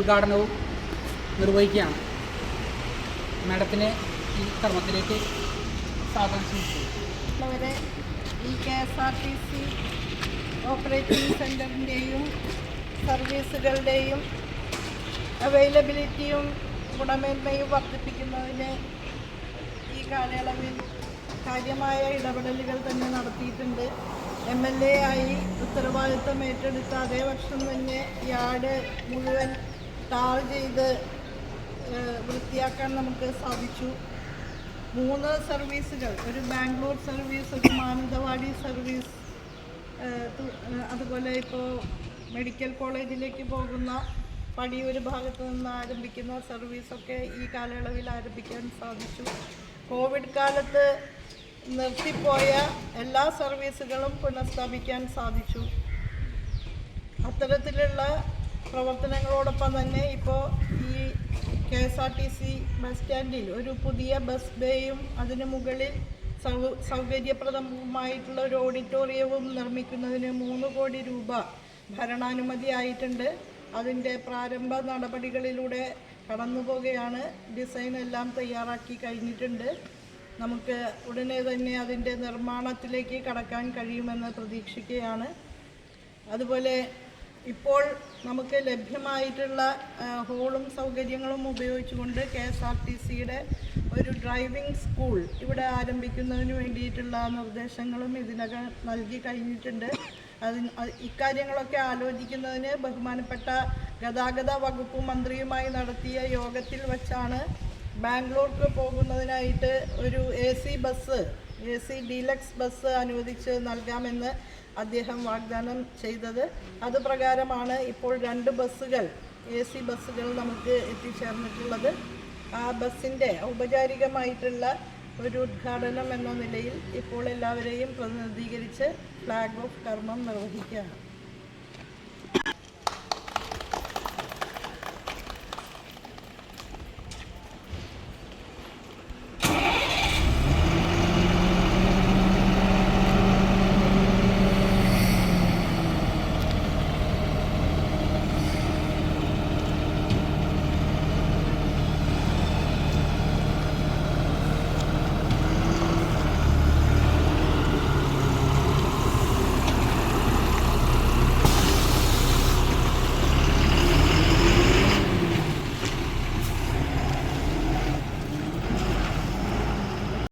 ഉദ്ഘാടനവും നിർവഹിക്കുകയാണ്. മാഡത്തിന് ഈ കർമ്മത്തിലേക്ക് സ്വാഗതം ചെയ്യുന്നു. ഈ K S R T C operating സെന്ററിന്റെയും സർവീസുകളുടെയും അവൈലബിലിറ്റിയും ഗുണമേന്മയും വർദ്ധിപ്പിക്കുന്നതിന് ഈ കാലയളവിൽ കാര്യമായ ഇടപെടലുകൾ തന്നെ നടത്തിയിട്ടുണ്ട്. എം എൽ എ ആയി ഉത്തരവാദിത്തം ഏറ്റെടുത്ത അതേ വർഷം തന്നെ യാർഡ് മുഴുവൻ ടാർ ചെയ്ത് വൃത്തിയാക്കാൻ നമുക്ക് സാധിച്ചു. മൂന്ന് സർവീസുകൾ ഒരു ബാംഗ്ലൂർ സർവീസ് ഒരു മാനന്തവാടി സർവീസ് അതുപോലെ ഇപ്പോൾ മെഡിക്കൽ കോളേജിലേക്ക് പോകുന്ന പടിയൂർ ഭാഗത്തു നിന്ന് ആരംഭിക്കുന്ന സർവീസൊക്കെ ഈ കാലയളവിൽ ആരംഭിക്കാൻ സാധിച്ചു. കോവിഡ് കാലത്ത് നിർത്തിപ്പോയ എല്ലാ സർവീസുകളും പുനഃസ്ഥാപിക്കാൻ സാധിച്ചു. അത്തരത്തിലുള്ള പ്രവർത്തനങ്ങളോടൊപ്പം തന്നെ ഇപ്പോൾ ഈ K S R T C bus സ്റ്റാൻഡിൽ ഒരു പുതിയ ബസ് ബേയും അതിന് മുകളിൽ സൗ സൗകര്യപ്രദമായിട്ടുള്ള ഒരു ഓഡിറ്റോറിയവും നിർമ്മിക്കുന്നതിന് മൂന്ന് കോടി രൂപ ഭരണാനുമതി ആയിട്ടുണ്ട്. അതിന്റെ പ്രാരംഭ നടപടികളിലൂടെ കടന്നു പോകുകയാണ് ഡിസൈൻ എല്ലാം തയ്യാറാക്കി കഴിഞ്ഞിട്ടുണ്ട്. നമുക്ക് ഉടനെ തന്നെ അതിന്റെ നിർമ്മാണത്തിലേക്ക് കടക്കാൻ കഴിയുമെന്ന് പ്രതീക്ഷിക്കുകയാണ്. അതുപോലെ ഇപ്പോൾ നമുക്ക് ലഭ്യമായിട്ടുള്ള ഹോളും സൗകര്യങ്ങളും ഉപയോഗിച്ചുകൊണ്ട് കെ എസ് ആർ ടി സിയുടെ ഒരു ഡ്രൈവിംഗ് സ്കൂൾ ഇവിടെ ആരംഭിക്കുന്നതിന് വേണ്ടിയിട്ടുള്ള നിർദ്ദേശങ്ങളും ഇതിനകം നൽകി കഴിഞ്ഞിട്ടുണ്ട്. അതിന് ഇക്കാര്യങ്ങളൊക്കെ ആലോചിക്കുന്നതിന് ബഹുമാനപ്പെട്ട ഗതാഗത വകുപ്പ് മന്ത്രിയുമായി നടത്തിയ യോഗത്തിൽ വച്ചാണ് ബാംഗ്ലൂർക്ക് പോകുന്നതിനായിട്ട് ഒരു A C bus A C deluxe bus അനുവദിച്ച് നൽകാമെന്ന് അദ്ദേഹം വാഗ്ദാനം ചെയ്തത്. അത് പ്രകാരമാണ് ഇപ്പോൾ രണ്ട് ബസ്സുകൾ എ സി ബസ്സുകൾ നമുക്ക് എത്തിച്ചേർന്നിട്ടുള്ളത്. ആ ബസ്സിന്റെ ഔപചാരികമായിട്ടുള്ള ഒരു ഉദ്ഘാടനം എന്ന നിലയിൽ ഇപ്പോൾ എല്ലാവരെയും പ്രതിനിധീകരിച്ച് ഫ്ലാഗ് ഓഫ് കർമ്മം നിർവഹിക്കുകയാണ്.